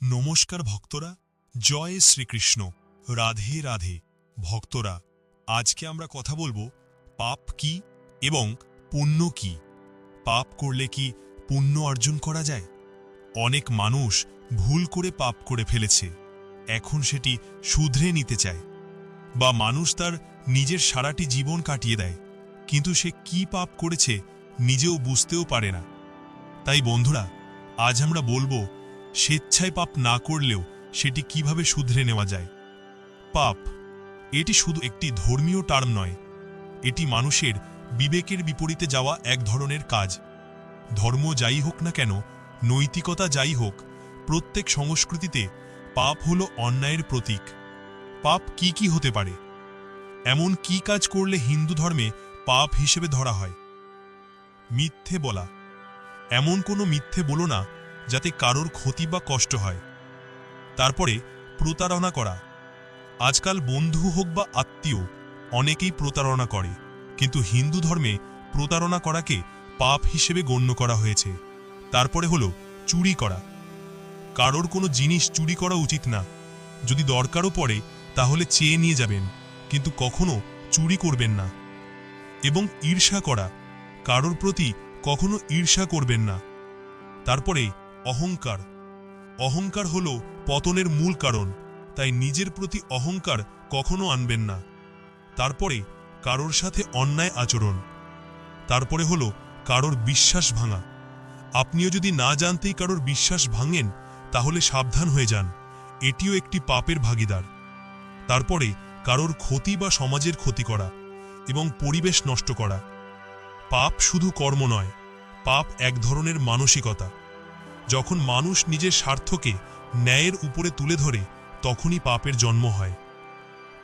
নমস্কার ভক্তরা, জয় শ্রীকৃষ্ণ, রাধে রাধে। ভক্তরা, আজকে আমরা কথা বলব পাপ কি এবং পুণ্য কি? পাপ করলে কি পুণ্য অর্জন করা যায়? অনেক মানুষ ভুল করে পাপ করে ফেলেছে, এখন সেটি শুধরে নিতে চায়। বা মানুষ তার নিজের সারাটি জীবন কাটিয়ে দেয়, কিন্তু সে কি পাপ করেছে নিজেও বুঝতেও পারে না। তাই বন্ধুরা, আজ আমরা বলব স্বেচ্ছায় পাপ না করলেও সেটি কীভাবে শুধরে নেওয়া যায়? পাপ, এটি শুধু একটি ধর্মীয় টার্ম নয়। এটি মানুষের বিবেকের বিপরীতে যাওয়া এক ধরনের কাজ। ধর্ম যাই হোক না কেন, নৈতিকতা যাই হোক, প্রত্যেক সংস্কৃতিতে পাপ হল অন্যায়ের প্রতীক। পাপ কি কি হতে পারে? এমন কি কাজ করলে হিন্দু ধর্মে পাপ হিসেবে ধরা হয়? মিথ্যে বলা। এমন কোনো মিথ্যে বলো না যাতে কারোর ক্ষতি বা কষ্ট হয়। তারপরে প্রতারণা করা। আজকাল বন্ধু হোক বা আত্মীয়, অনেকেই প্রতারণা করে। কিন্তু হিন্দু ধর্মে প্রতারণা করাকে পাপ হিসেবে গণ্য করা হয়েছে। তারপরে হলো চুরি করা। কারোর কোনো জিনিস চুরি করা উচিত না। যদি দরকারও পড়ে, তাহলে চেয়ে নিয়ে যাবেন, কিন্তু কখনো চুরি করবেন না। এবং ঈর্ষা করা। কারোর প্রতি কখনো ঈর্ষা করবেন না। তারপরে অহংকার। অহংকার হল পতনের মূল কারণ, তাই নিজের প্রতি অহংকার কখনো আনবেন না। তারপরে কারোর সাথে অন্যায় আচরণ। তারপরে হল কারোর বিশ্বাস ভাঙা। আপনিও যদি না জানতেই কারোর বিশ্বাস ভাঙেন, তাহলে সাবধান হয়ে যান। এটিও একটি পাপের ভাগিদার। তারপরে কারোর ক্ষতি বা সমাজের ক্ষতি করা এবং পরিবেশ নষ্ট করা। পাপ শুধু কর্ম নয়, পাপ এক ধরনের মানসিকতা। যখন মানুষ নিজের স্বার্থকে ন্যায়ের উপরে তুলে ধরে, তখনই পাপের জন্ম হয়।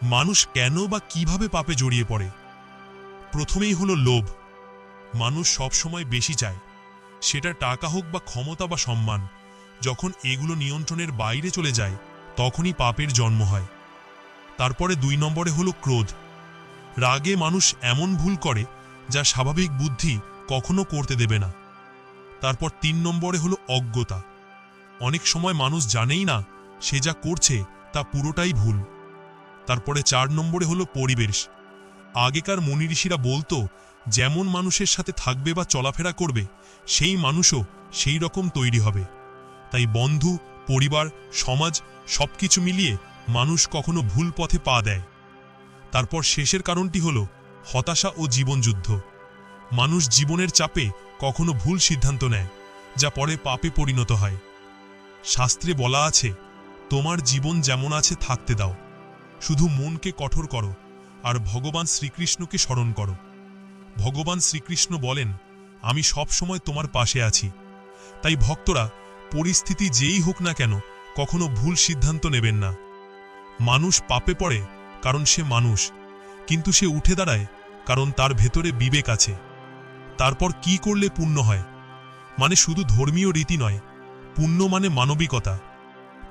মানুষ কেন বা কীভাবে পাপে জড়িয়ে পড়ে? প্রথমেই হলো লোভ। মানুষ সবসময় বেশি চায়। সেটা টাকা হোক বা ক্ষমতা বা সম্মান, যখন এগুলো নিয়ন্ত্রণের বাইরে চলে যায়, তখনই পাপের জন্ম হয়। তারপরে দুই নম্বরে হলো ক্রোধ। রাগে মানুষ এমন ভুল করে, যা স্বাভাবিক বুদ্ধি কখনো করতে দেবে না। তারপর তিন নম্বরে হলো অজ্ঞতা। অনেক সময় মানুষ জানেই না সে যা করছে তা পুরোটাই ভুল। তারপরে চার নম্বরে হলো পরিবেশ। আগেকার মনি ঋষিরা বলতো, যেমন মানুষের সাথে থাকবে বা চলাফেরা করবে, সেই মানুষও সেই রকম তৈরি হবে। তাই বন্ধু, পরিবার, সমাজ সবকিছু মিলিয়ে মানুষ কখনো ভুল পথে পা দেয়। তারপর শেষের কারণটি হল হতাশা ও জীবনযুদ্ধ। মানুষ জীবনের চাপে কখনো ভুল সিদ্ধান্ত নেয়, যা পরে পাপে পরিণত হয়। শাস্ত্রে বলা আছে, তোমার জীবন যেমন আছে থাকতে দাও, শুধু মনকে কঠোর করো, আর ভগবান শ্রীকৃষ্ণকে স্মরণ করো। ভগবান শ্রীকৃষ্ণ বলেন, আমি সব সময় তোমার পাশে আছি। তাই ভক্তরা, পরিস্থিতি যেই হোক না কেন, কখনো ভুল সিদ্ধান্ত নেবেন না। মানুষ পাপে পড়ে কারণ সে মানুষ, কিন্তু সে উঠে দাঁড়ায় কারণ তার ভেতরে বিবেক আছে। তারপর কি করলে পুণ্য হয়? মানে শুধু ধর্মীয় রীতি নয়, পুণ্য মানে মানবিকতা।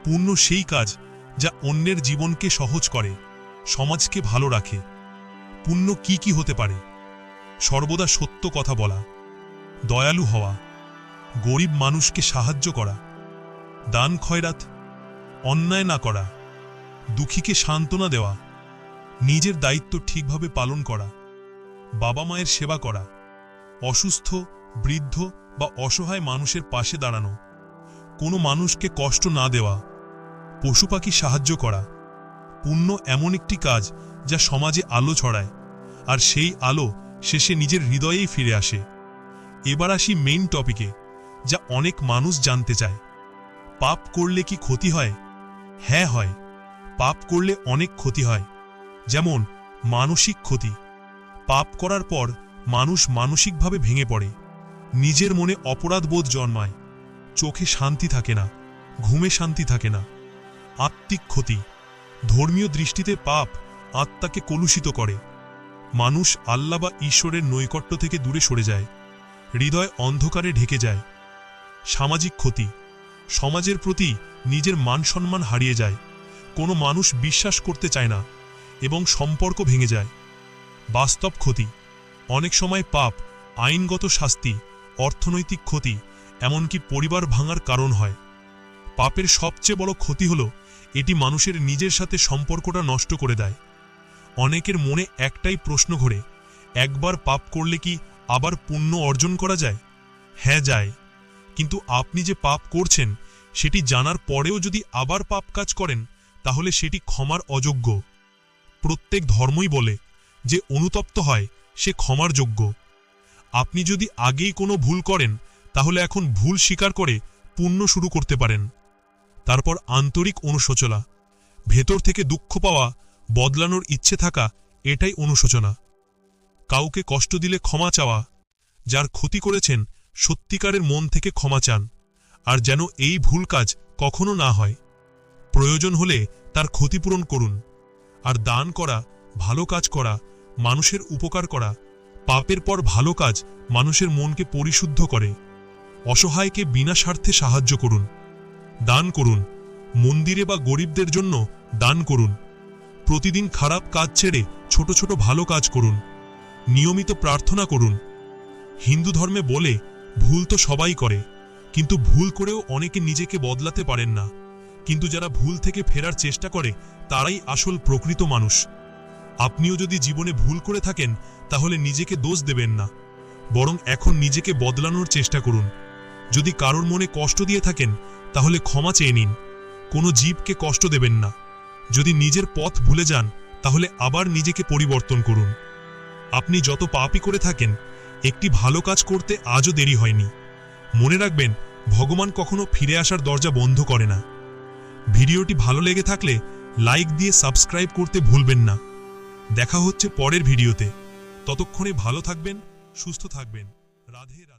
পুণ্য সেই কাজ যা অন্যের জীবনকে সহজ করে, সমাজকে ভালো রাখে। পুণ্য কি কি হতে পারে? সর্বদা সত্য কথা বলা, দয়ালু হওয়া, গরিব মানুষকে সাহায্য করা, দান খয়রাত, অন্যায় না করা, দুঃখীকে সান্ত্বনা দেওয়া, নিজের দায়িত্ব ঠিকভাবে পালন করা, বাবা মায়ের সেবা করা অসুস্থ, বৃদ্ধ বা অসহায় মানুষের পাশে দাঁড়ানো। কোনো মানুষকে কষ্ট না দেওয়া। পশু পাখি সাহায্য করা। পুণ্য এমন একটি কাজ যা সমাজে আলো ছড়ায়, আর সেই আলো শেষে নিজের হৃদয়েই ফিরে আসে। এবার আসি মেইন টপিকে যা অনেক মানুষ জানতে চায়। পাপ করলে কি ক্ষতি হয়? হ্যাঁ হয়। পাপ করলে অনেক ক্ষতি হয়। যেমন, মানসিক ক্ষতি। পাপ করার পর মানুষ মানসিকভাবে ভেঙে পড়ে। নিজের মনে অপরাধবোধ জন্মায়। চোখে শান্তি থাকে না, ঘুমে শান্তি থাকে না। আত্মিক ক্ষতি। ধর্মীয় দৃষ্টিতে পাপ আত্মাকে কলুষিত করে। মানুষ আল্লাহ বা ঈশ্বরের নৈকট্য থেকে দূরে সরে যায়। হৃদয় অন্ধকারে ঢেকে যায়। সামাজিক ক্ষতি। সমাজের প্রতি নিজের মান সম্মান হারিয়ে যায়। কোনো মানুষ বিশ্বাস করতে চায় না এবং সম্পর্ক ভেঙে যায়। বাস্তব ক্ষতি। অনেক সময় পাপ, আইনগত শাস্তি, অর্থনৈতিক ক্ষতি, এমনকি পরিবার ভাঙার কারণ হয়। পাপের সবচেয়ে বড় ক্ষতি হল, এটি মানুষের নিজের সাথে সম্পর্কটা নষ্ট করে দেয়। অনেকের মনে একটাই প্রশ্ন ঘোরে, একবার পাপ করলে কি আবার পুণ্য অর্জন করা যায়? হ্যাঁ যায়। কিন্তু আপনি যে পাপ করছেন, সেটি জানার পরেও যদি আবার পাপ কাজ করেন, তাহলে সেটি ক্ষমার অযোগ্য। প্রত্যেক ধর্মই বলে যে অনুতপ্ত হয় সে ক্ষমার যোগ্য। আপনি যদি আগেই কোনো ভুল করেন, তাহলে এখন ভুল স্বীকার করে পুণ্য শুরু করতে পারেন। তারপর আন্তরিক অনুশোচনা। ভেতর থেকে দুঃখ পাওয়া, বদলানোর ইচ্ছে থাকা, এটাই অনুশোচনা। কাউকে কষ্ট দিলে ক্ষমা চাওয়া। যার ক্ষতি করেছেন, সত্যিকারের মন থেকে ক্ষমা চান। আর যেন এই ভুল কাজ কখনো না হয়। প্রয়োজন হলে তার ক্ষতিপূরণ করুন। আর দান করা, ভালো কাজ করা মানুষের উপকার করা, পাপের পর ভালো কাজ মানুষের মনকে পরিশুদ্ধ করে। অসহায়কে বিনা স্বার্থে সাহায্য করুন। দান করুন। মন্দিরে বা গরিবদের জন্য দান করুন। প্রতিদিন খারাপ কাজ ছেড়ে ছোট ছোট ভালো কাজ করুন। নিয়মিত প্রার্থনা করুন। হিন্দু ধর্মে বলে, ভুল তো সবাই করে, কিন্তু ভুল করেও অনেকে নিজেকে বদলাতে পারেন না। কিন্তু যারা ভুল থেকে ফেরার চেষ্টা করে, তারাই আসল প্রকৃত মানুষ। আপনিও যদি জীবনে ভুল করে থাকেন, তাহলে নিজেকে দোষ দেবেন না। বরং এখন নিজেকে বদলানোর চেষ্টা করুন। যদি কারোর মনে কষ্ট দিয়ে থাকেন, তাহলে ক্ষমা চেয়ে নিন। কোনো জীবকে কষ্ট দেবেন না। যদি নিজের পথ ভুলে যান, তাহলে আবার নিজেকে পরিবর্তন করুন। আপনি যত পাপই করে থাকেন, একটি ভালো কাজ করতে আজও দেরি হয়নি। মনে রাখবেন, ভগবান কখনো ফিরে আসার দরজা বন্ধ করে না। ভিডিওটি ভালো লেগে থাকলে, লাইক দিয়ে সাবস্ক্রাইব করতে ভুলবেন না। দেখা হচ্ছে পরের ভিডিওতে। ততক্ষণে ভালো থাকবেন সুস্থ থাকবেন। রাধে